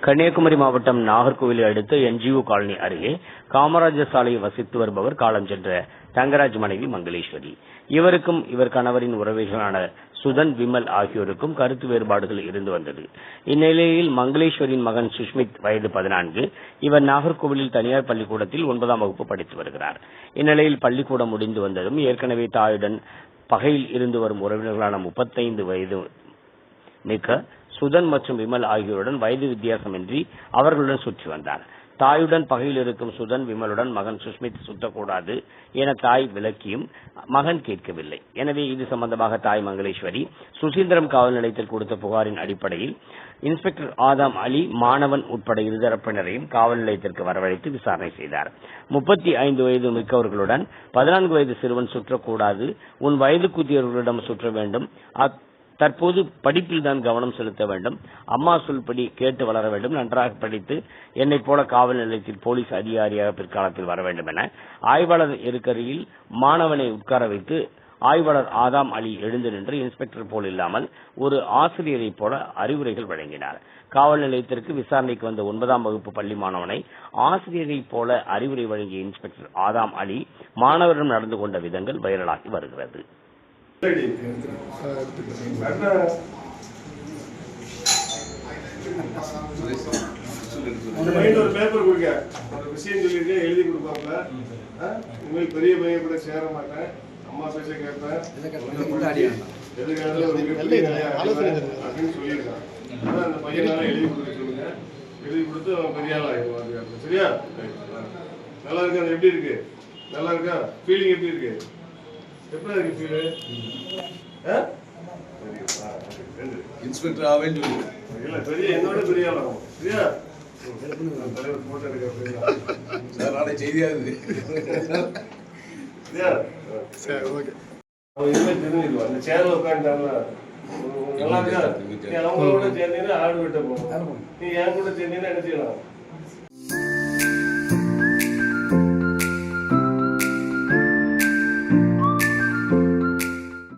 கன்னியாகுமரி மாவட்டம் நாகர்கோவிலை அடுத்த NGO colony அருகே காமராஜர் சாலையில் வசித்து வருபவர் காலம் சென்ற தங்கராஜ் மனைவி மங்களேஸ்வரி. இவருக்கும் இவர் கணவரின் உறவிகளான சுதன் விமல் ஆகியோருக்கும் கருத்து வேறுபாடுகள் இருந்து வந்தது. இந்நிலையில் மங்களேஸ்வரின் மகன் சுஷ்மித் வயது பதினான்கு. இவர் நாகர்கோவிலில் தனியார் பள்ளிக்கூடத்தில் ஒன்பதாம் வகுப்பு படித்து வருகிறார். இந்நிலையில் பள்ளிக்கூடம் முடிந்து வந்ததும் ஏற்கனவே தாயுடன் பகையில் இருந்து வரும் உறவினர்களான முப்பத்தைந்து வயது மிக்க சுதன் மற்றும் விமல் ஆகியோருடன் வயது வித்தியாசமின்றி அவர்களுடன் சுற்றி வந்தார். தாயுடன் பகையில் இருக்கும் சுதன் விமலுடன் மகன் சுஷ்மித் சுத்தக்கூடாது என தாய் விளக்கியும் மகன் கேட்கவில்லை. எனவே இது சம்பந்தமாக தாய் மங்களேஸ்வரி சுசீந்திரம் காவல் நிலையத்தில் கொடுத்த புகாரின் அடிப்படையில் இன்ஸ்பெக்டர் ஆதாம் அலி மாணவன் உட்பட இருதரப்பினரையும் காவல் நிலையத்திற்கு வரவழைத்து விசாரணை செய்தார். முப்பத்தி ஐந்து வயது மிக்கவர்களுடன் பதினான்கு வயது சிறுவன் சுற்றக்கூடாது உன் வயது குதியவர்களிடம் சுற்ற வேண்டும். தற்போது படிப்பில் தான் கவனம் செலுத்த வேண்டும். அம்மா சொல்படி கேட்டு வளர வேண்டும். நன்றாக படித்து என்னைப் போல காவல் நிலையத்தில் போலீஸ் அதிகாரியாக பிற்காலத்தில் வர வேண்டும் என ஆய்வாளர் இருக்கையில் மாணவனை உட்கார வைத்து ஆய்வாளர் ஆதாம் அலி எழுந்து நின்று இன்ஸ்பெக்டர் போல் இல்லாமல் ஒரு ஆசிரியரைப் போல அறிவுரைகள் வழங்கினார். காவல் நிலையத்திற்கு விசாரணைக்கு வந்த ஒன்பதாம் வகுப்பு பள்ளி மாணவனை ஆசிரியரைப் போல அறிவுரை வழங்கிய இன்ஸ்பெக்டர் ஆதாம் அலி மாணவரிடம் நடந்து கொண்ட விதங்கள் வைரலாகி வருகிறது. ஒரு பேப்பர் கொடுக்க ஒரு விஷயம் சொல்லியிருக்கேன் எழுதி ஆ? இனிமேல் பெரிய பையன் கூட சேர மாட்டேன். அம்மா பேச கேட்பேன். எதுக்காக ஒரு மிகப்பெரிய அப்படின்னு சொல்லியிருக்கான். அதான் அந்த பையனால எழுதி கொடுக்க சொல்லுங்க. எழுதி கொடுத்து அவன் பெரிய ஆள் அதுக்கப்புறம். சரியா? நல்லா இருக்கா? அது எப்படி இருக்கு? நல்லா இருக்கா? ஃபீலிங் எப்படி இருக்கு? எப்படி இருக்கு ஃபீலு இன்ஸ்பெக்டர் ஆவேன்னு சொல்லு இல்ல பெரிய என்னோட பெரிய ஆளாகும் சரியா சார் செய்தியா தெரிஞ்சிருவான் அந்த சேர்ல உட்காந்துட்டாங்களா நல்லா இருக்கா? நீ அவங்களோட சேர்ந்தீங்கன்னா ஆடு விட்ட போகும் நீ என் கூட சேர்ந்தீங்கன்னா என்ன செய்யலாம்?